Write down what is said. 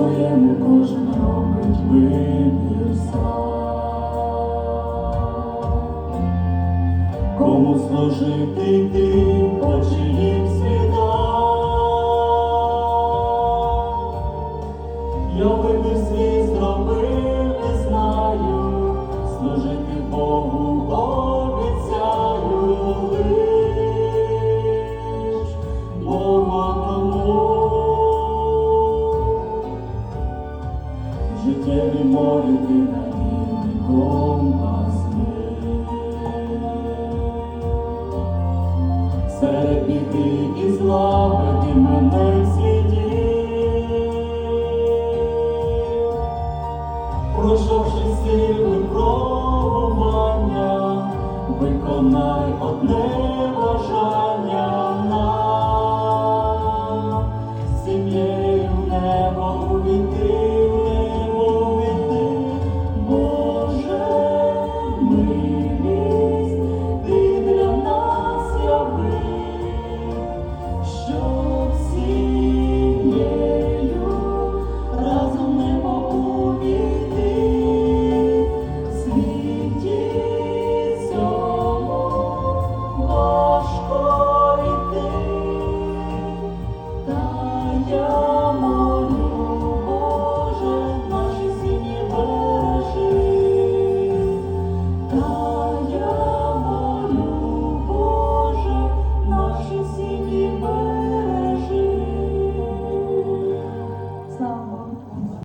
своєму кожен робить вибір сам. Кому служити йти, по чиїм слідам? Я вибір свій життєві морі ти на надійний компас серед біди і зла ти мене в світі, пройшовши сили пробування, виконай одне бажання нам сім'єю небо.